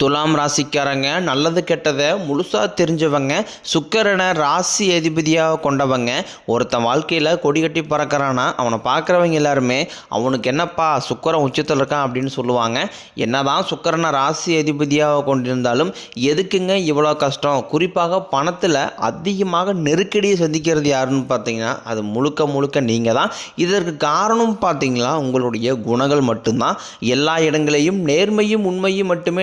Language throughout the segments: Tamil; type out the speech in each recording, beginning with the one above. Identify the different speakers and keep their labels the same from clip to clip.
Speaker 1: துலாம் ராசிக்காரங்க நல்லது கெட்டதை முழுசாக தெரிஞ்சவங்க சுக்கரனை ராசி அதிபதியாக கொண்டவங்க. ஒருத்தன் வாழ்க்கையில் கொடி கட்டி பறக்கிறான்னா அவனை பார்க்குறவங்க எல்லாருமே அவனுக்கு என்னப்பா சுக்கரன் உச்சத்தில் இருக்கான் அப்படின்னு சொல்லுவாங்க. என்னதான் சுக்கரனை ராசி அதிபதியாக கொண்டிருந்தாலும் எதுக்குங்க இவ்வளோ கஷ்டம்? குறிப்பாக பணத்தில் அதிகமாக நெருக்கடியை சந்திக்கிறது யாருன்னு பார்த்தீங்கன்னா அது முழுக்க முழுக்க நீங்கள் தான் இதற்கு காரணம் பார்த்தீங்களா உங்களுடைய குணங்கள் மட்டும்தான். எல்லா இடங்களையும் நேர்மையும் உண்மையும் மட்டுமே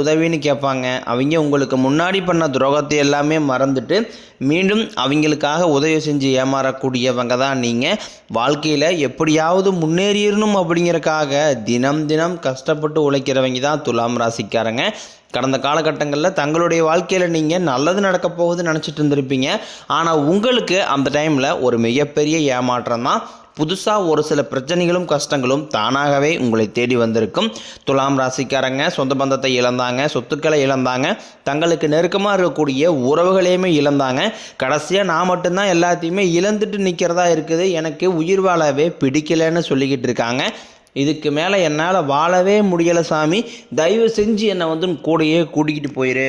Speaker 1: உதவின்னு கேட்பாங்க. அவங்க உங்களுக்கு முன்னாடி பண்ண துரோகத்தை எல்லாமே மறந்துட்டு மீண்டும் அவங்களுக்காக உதவி செஞ்சு ஏமாறக்கூடியவங்க தான் நீங்கள் வாழ்க்கையில் எப்படியாவது முன்னேறிடணும் அப்படிங்கிறக்காக தினம் தினம் கஷ்டப்பட்டு உழைக்கிறவங்க தான் துலாம் ராசிக்காரங்க. கடந்த காலகட்டங்களில் தங்களுடைய வாழ்க்கையில் நீங்கள் நல்லது நடக்க போகுதுன்னு நினச்சிட்டு இருந்திருப்பீங்க. ஆனால் உங்களுக்கு அந்த டைமில் ஒரு மிகப்பெரிய ஏமாற்றம் தான். புதுசாக ஒரு சில பிரச்சனைகளும் கஷ்டங்களும் தானாகவே உங்களை தேடி வந்திருக்கும். துலாம் ராசிக்காரங்க சொந்த பந்தத்தை இழந்தாங்க சொத்துக்களை இழந்தாங்க தங்களுக்கு நெருக்கமாக இருக்கக்கூடிய உறவுகளையுமே இழந்தாங்க. கடைசியாக நான் மட்டும்தான் எல்லாத்தையுமே இழந்துட்டு நிற்கிறதா இருக்குது. எனக்கு உயிர் வாழவே பிடிக்கலைன்னு சொல்லிக்கிட்டு இருக்காங்க. இதுக்கு மேலே என்னால் வாழவே முடியலை சாமி. தயவு செஞ்சு என்னை வந்து கூடையே கூடயே கூட்டிக்கிட்டு போயிரு.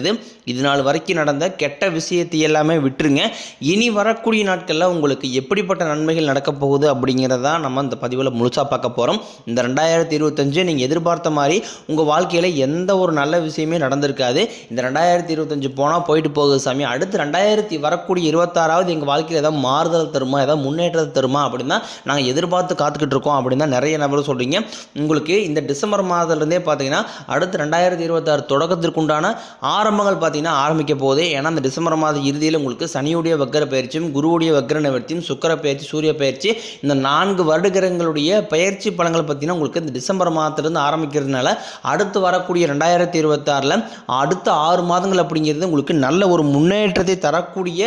Speaker 1: இருக்குது. இது நாள் வரைக்கும் நடந்த கெட்ட விஷயத்தை எல்லாமே விட்டுருங்க. இனி வரக்கூடிய நாட்களில் உங்களுக்கு எப்படிப்பட்ட நன்மைகள் நடக்கப் போகுது அப்படிங்கிறதா நம்ம இந்த பதிவில் முழுசாக பார்க்க போகிறோம் இந்த ரெண்டாயிரத்தி இருபத்தஞ்சு நீங்கள் எதிர்பார்த்த மாதிரி உங்கள் வாழ்க்கையில் எந்த ஒரு நல்ல விஷயமே நடந்திருக்காது. இந்த ரெண்டாயிரத்தி இருபத்தஞ்சு போனால் போயிட்டு போகுது சாமி. அடுத்து ரெண்டாயிரத்தி வரக்கூடிய இருபத்தாறாவது எங்கள் வாழ்க்கையில் ஏதாவது மாறுதல் தருமா? ஏதாவது முன்னேற்றத்தை தருமா? அப்படின்னா நாங்கள் எதிர்பார்த்து காத்துக்கிட்டு இருக்கோம் அப்படின்னு தான் நிறைய நபர் சொல்கிறீங்க உங்களுக்கு இந்த டிசம்பர் மாதத்துலேருந்தே பார்த்தீங்கன்னா அடுத்து ரெண்டாயிரத்தி இருபத்தாறு தொடக்கத்திற்குண்டான ஆரம்பங்கள் பார்த்தீங்கன்னா ஆரம்பிக்க போதே ஏன்னா அந்த டிசம்பர் மாத இறுதியில் உங்களுக்கு சனியுடைய வக்கர பயிற்சியும் குருவுடைய வக்கர நிவர்த்தியும் சுக்கர பயிற்சி சூரிய பயிற்சி இந்த நான்கு வருடகிரகங்களுடைய பயிற்சி பலங்கள் பார்த்தீங்கன்னா உங்களுக்கு இந்த டிசம்பர் மாதத்துலேருந்து ஆரம்பிக்கிறதுனால அடுத்து வரக்கூடிய ரெண்டாயிரத்தி இருபத்தாறில் அடுத்த ஆறு மாதங்கள் அப்படிங்கிறது உங்களுக்கு நல்ல ஒரு முன்னேற்றத்தை தரக்கூடிய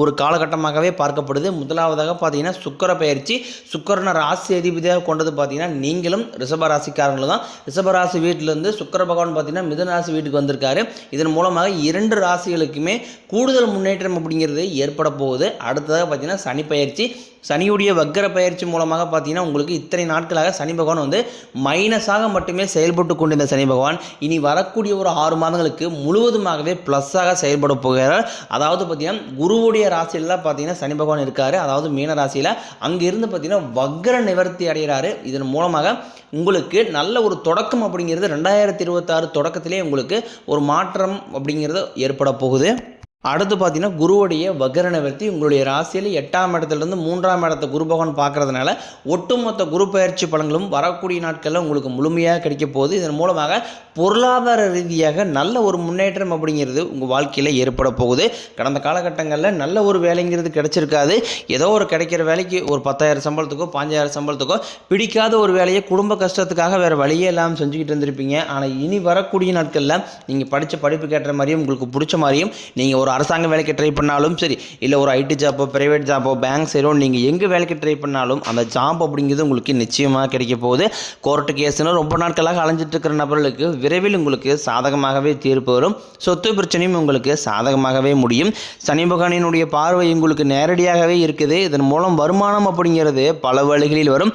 Speaker 1: ஒரு காலகட்டமாகவே பார்க்கப்படுது. முதலாவதாக பார்த்தீங்கன்னா சுக்கர பயிற்சி. சுக்கரனை ராசி அதிபதியாக கொண்டது பார்த்தீங்கன்னா நீங்களும் ரிஷபராசிக்காரங்களும் தான். ரிஷபராசி வீட்டிலேருந்து சுக்கர பகவான் பார்த்தீங்கன்னா மிதன ராசி வீட்டுக்கு வந்திருக்காரு. இதன் மூலமாக இரண்டு ராசிகளுக்குமே கூடுதல் முன்னேற்றம் அப்படிங்கிறது ஏற்பட போகுது. அடுத்ததாக பார்த்தீங்கன்னா சனி பயிற்சி. சனியுடைய வக்கர பயிற்சி மூலமாக பார்த்தீங்கன்னா உங்களுக்கு இத்தனை நாட்களாக சனி பகவான் வந்து மைனஸாக மட்டுமே செயல்பட்டு கொண்டிருந்த சனி பகவான். இனி வரக்கூடிய ஒரு ஆறு மாதங்களுக்கு முழுவதுமாகவே ப்ளஸ்ஸாக செயல்பட போகிறார். அதாவது பார்த்தீங்கன்னா குருவுடைய ராசியில் பார்த்தீங்கன்னா சனி பகவான் இருக்கார். அதாவது மீன ராசியில் அங்கிருந்து பார்த்தீங்கன்னா வக்கர நிவர்த்தி அடைகிறாரு. இதன் மூலமாக உங்களுக்கு நல்ல ஒரு தொடக்கம் அப்படிங்கிறது ரெண்டாயிரத்தி இருபத்தாறு தொடக்கத்திலே உங்களுக்கு ஒரு மாற்றம் அப்படிங்கிறது ஏற்பட போகுது. அடுத்து பார்த்தீங்கன்னா குருவுடைய வக்ர நிவர்த்தி உங்களுடைய ராசியில் எட்டாம் இடத்துலேருந்து மூன்றாம் இடத்த குரு பகவான் பார்க்கறதுனால ஒட்டுமொத்த குரு பயிற்சி பலன்களும் வரக்கூடிய நாட்களில் உங்களுக்கு முழுமையாக கிடைக்க போகுது. இதன் மூலமாக பொருளாதார ரீதியாக நல்ல ஒரு முன்னேற்றம் அப்படிங்கிறது உங்கள் வாழ்க்கையில் ஏற்பட போகுது. கடந்த காலகட்டங்களில் நல்ல ஒரு வேலைங்கிறது கிடைச்சிருக்காது. ஏதோ ஒரு கிடைக்கிற வேலைக்கு ஒரு பத்தாயிரம் சம்பளத்துக்கோ பாஞ்சாயிரம் சம்பளத்துக்கோ பிடிக்காத ஒரு வேலையை குடும்ப கஷ்டத்துக்காக வேறு வழியே இல்லாமல் செஞ்சுக்கிட்டு இருந்திருப்பீங்க. ஆனால் இனி வரக்கூடிய நாட்களில் நீங்கள் படித்த படிப்பு கேட்ட மாதிரியும் உங்களுக்கு பிடிச்ச மாதிரியும் நீங்கள் ஒரு அரசாங்க வேலைக்கு ட்ரை பண்ணாலும் சரி இல்லை ஒரு ஐடி ஜாப்போ ப்ரைவேட் ஜாப்போ பேங்க் சைடோ நீங்கள் எங்கே வேலைக்கு ட்ரை பண்ணாலும் அந்த ஜாப் அப்படிங்கிறது உங்களுக்கு நிச்சயமாக கிடைக்க போகுது. கோர்ட்டு கேஸ்னு ரொம்ப நாட்களாக அலைஞ்சிட்டு இருக்கிற நபர்களுக்கு விரைவில் உங்களுக்கு சாதகமாகவே தீர்ப்பு வரும். சொத்து பிரச்சனையும் உங்களுக்கு சாதகமாகவே முடியும். சனி பகவானினுடைய பார்வை உங்களுக்கு நேரடியாகவே இருக்குது. இதன் மூலம் வருமானம் அப்படிங்கிறது பல வழிகளில் வரும்.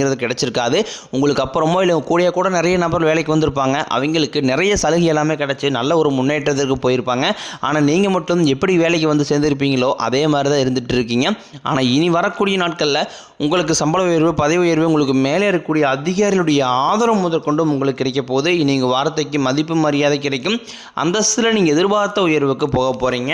Speaker 1: அப்படிங்கிறது கிடைச்சிருக்காது. உங்களுக்கு அப்புறமோ இல்லை கூடிய கூட நிறைய நபர் வேலைக்கு வந்திருப்பாங்க. அவங்களுக்கு நிறைய சலுகை எல்லாமே கிடச்சி நல்ல ஒரு முன்னேற்றத்திற்கு போயிருப்பாங்க. ஆனால் நீங்கள் மட்டும் எப்படி வேலைக்கு வந்து சேர்ந்துருப்பீங்களோ அதே மாதிரி தான் இருந்துகிட்டு இருக்கீங்க ஆனால் இனி வரக்கூடிய நாட்களில் உங்களுக்கு சம்பள உயர்வு பதவி உயர்வு உங்களுக்கு மேலே இருக்கக்கூடிய அதிகாரிகளுடைய ஆதரவு முதற்கொண்டும் உங்களுக்கு கிடைக்க போகுது. நீங்கள் வார்த்தைக்கு மதிப்பு மரியாதை கிடைக்கும். அந்தஸ்தில் நீங்கள் எதிர்பார்த்த உயர்வுக்கு போக போகிறீங்க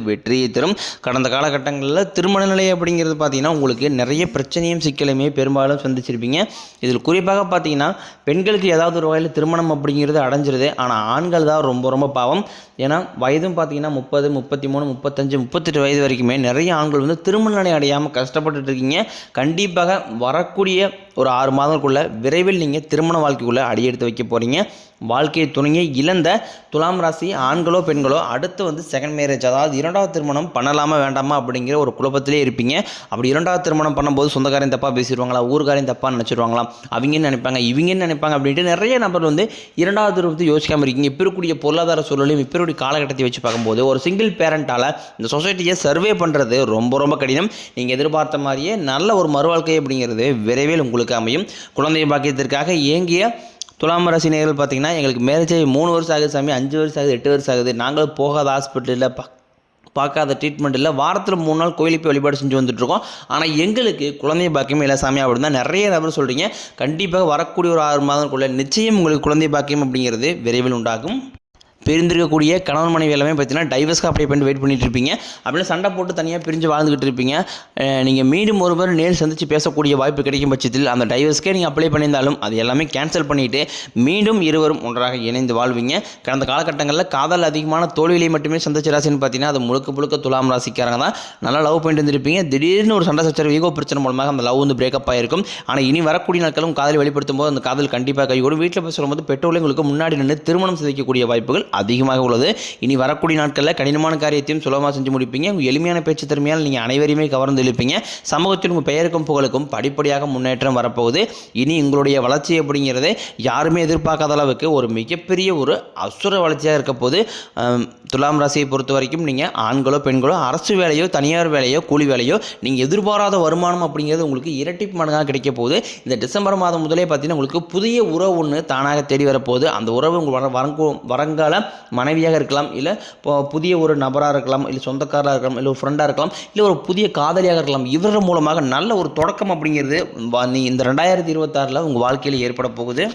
Speaker 1: வெற்றியை தரும். கடந்த காலகட்டங்களில் திருமண நிலை அப்படிங்கிறது பார்த்தீங்கன்னா உங்களுக்கு நிறைய பிரச்சனையும் சிக்கலையுமே பெரும்பாலும் சந்திச்சிருப்பீங்க. இதில் குறிப்பாக பார்த்தீங்கன்னா பெண்களுக்கு ஏதாவது ஒரு வகையில் திருமணம் அப்படிங்கிறது அடைஞ்சிருது. ஆனால் ஆண்கள் தான் ரொம்ப ரொம்ப பாவம். ஏன்னா வயதும் பார்த்தீங்கன்னா முப்பது முப்பத்தி மூணு முப்பத்தஞ்சு முப்பத்தெட்டு வயது வரைக்குமே நிறைய ஆண்கள் வந்து திருமண நிலை அடையாமல் கஷ்டப்பட்டுட்டு இருக்கீங்க. கண்டிப்பாக வரக்கூடிய ஒரு ஆறு மாதங்களுக்குள்ள விரைவில் நீங்கள் திருமண வாழ்க்கைக்குள்ளே அடியெடுத்து வைக்க போகிறீங்க வாழ்க்கை துணையை இழந்த துலாம் ராசி ஆண்களோ பெண்களோ அடுத்து வந்து செகண்ட் மேரேஜ் அதாவது இரண்டாவது திருமணம் பண்ணலாமா வேண்டாமா அப்படிங்கிற ஒரு குழப்பத்திலே இருப்பீங்க. அப்படி இரண்டாவது திருமணம் பண்ணும்போது சொந்தக்காரையும் தப்பாக பேசிடுவாங்களா ஊர்காரையும் தப்பாக நினச்சிருவாங்களா அவங்கன்னு நினைப்பாங்க இவங்கன்னு நினைப்பாங்க அப்படின்ட்டு நிறைய நபர் வந்து இரண்டாவது திருமணத்தை யோசிக்காமல் இருக்கீங்க. இப்போ இருக்கக்கூடிய பொருளாதார சூழலையும் இப்போ இருக்கக்கூடிய காலகட்டத்தை வச்சு பார்க்கும்போது ஒரு சிங்கிள் பேரண்டால் இந்த சொசைட்டியை சர்வே பண்ணுறது ரொம்ப ரொம்ப கடினம். நீங்கள் எதிர்பார்த்த மாதிரியே நல்ல ஒரு மறுவாழ்க்கை அப்படிங்கிறது விரைவில் உங்களுக்கு அமையும். குழந்தை பாக்கியத்திற்காக ஏங்கிய துலாம் ராசி நேர்கள் பார்த்தீங்கன்னா எங்களுக்கு மேரேஜ் ஆகி மூணு வருஷம் ஆகுது சாமி அஞ்சு வருஷம் ஆகுது எட்டு வருஷம் ஆகுது. நாங்களும் போகாத ஹாஸ்பிட்டலில் பா பார்க்காத ட்ரீட்மெண்ட் இல்லை. வாரத்தில் மூணு நாள் கோயிலுக்கு போய் வழிபாடு செஞ்சு வந்துட்டுருக்கோம் ஆனால் எங்களுக்கு குழந்தை பாக்கியம் இல்லை சாமி அப்படின்னு தான் நிறைய நபர் சொல்கிறீங்க கண்டிப்பாக வரக்கூடிய ஒரு ஆறு மாதங்களுக்குள்ள நிச்சயம் உங்களுக்கு குழந்தை பாக்கியம் அப்படிங்கிறது விரைவில் உண்டாகும். பிரிந்திருக்கக்கூடிய கணவன் மனைவி எல்லாமே பார்த்தீங்கன்னா டைவர்ஸ்க்கு அப்ளை பண்ணி வெயிட் பண்ணிட்டு இருப்பீங்க. அப்படின்னு சண்டை போட்டு தனியாக பிரிஞ்சு வாழ்ந்துகிட்டு இருப்பீங்க. நீங்கள் மீண்டும் ஒருவர் நேரில் சந்தித்து பேசக்கூடிய வாய்ப்பு கிடைக்கும் பட்சத்தில் அந்த டைவர்ஸ்க்கே நீங்கள் அப்ளை பண்ணியிருந்தாலும் அது எல்லாமே கேன்சல் பண்ணிவிட்டு மீண்டும் இருவரும் ஒன்றாக இணைந்து வாழ்வீங்க. கடந்த காலகட்டங்களில் காதல் அதிகமான தோல்வியை மட்டுமே சந்திச்ச ராசின்னு பார்த்தீங்கன்னா அது முழுக்க முழுக்க துலாம் ராசிக்காரங்க தான். நல்லா லவ் பண்ணிட்டு இருந்திருப்பீங்க. திடீர்னு ஒரு சண்டை சச்சரவு ஈகோ பிரச்சனை மூலமாக அந்த லவ் வந்து பிரேக்கப் ஆகிருக்கும் ஆனால் இனி வரக்கூடிய நாட்களும் காதல் வெளிப்படுத்தும் போது அந்த காதல் கண்டிப்பாக கைகூடும். வீட்டில் போய் சொல்லும்போது பெற்றோர்கள் உங்களுக்கு முன்னாடி நின்று திருமணம் சிதைக்கக்கூடிய வாய்ப்புகள் அதிகமாக உள்ளது. இனி வரக்கூடிய நாட்களில் கடினமான காரியத்தையும் சுலபமாக செஞ்சு முடிப்பீங்க. உங்கள் எளிமையான பேச்சு திறமையால் நீங்கள் அனைவரையுமே கவர்ந்து இழுப்பீங்க. சமூகத்தில் உங்கள் பெயருக்கும் புகழுக்கும் படிப்படியாக முன்னேற்றம் வரப்போகுது. இனி உங்களுடைய வளர்ச்சி அப்படிங்கிறது யாருமே எதிர்பார்க்காத அளவுக்கு ஒரு மிகப்பெரிய ஒரு அசுர வளர்ச்சியாக இருக்க போது துலாம் ராசியை பொறுத்த வரைக்கும் நீங்கள் ஆண்களோ பெண்களோ அரசு வேலையோ தனியார் வேலையோ கூலி வேலையோ நீங்கள் எதிர்பாராத வருமானம் அப்படிங்கிறது உங்களுக்கு இரட்டிப்பு மடங்காக கிடைக்க போகுது. இந்த டிசம்பர் மாதம் முதலே பார்த்தீங்கன்னா உங்களுக்கு புதிய உறவு ஒன்று தானாக தேடி வரப்போகுது. அந்த உறவு உங்கள் வர வரங்கோ வரங்கால மனைவியாக இருக்கலாம் இல்லை இப்போ புதிய ஒரு நபராக இருக்கலாம் இல்லை சொந்தக்காரராக இருக்கலாம் இல்லை ஒரு ஃப்ரெண்டாக இருக்கலாம் இல்லை ஒரு புதிய காதலியாக இருக்கலாம் இவர்கள் மூலமாக நல்ல ஒரு தொடக்கம் அப்படிங்கிறது நீ இந்த ரெண்டாயிரத்தி இருபத்தாறில் உங்கள் வாழ்க்கையில் ஏற்பட போகுது.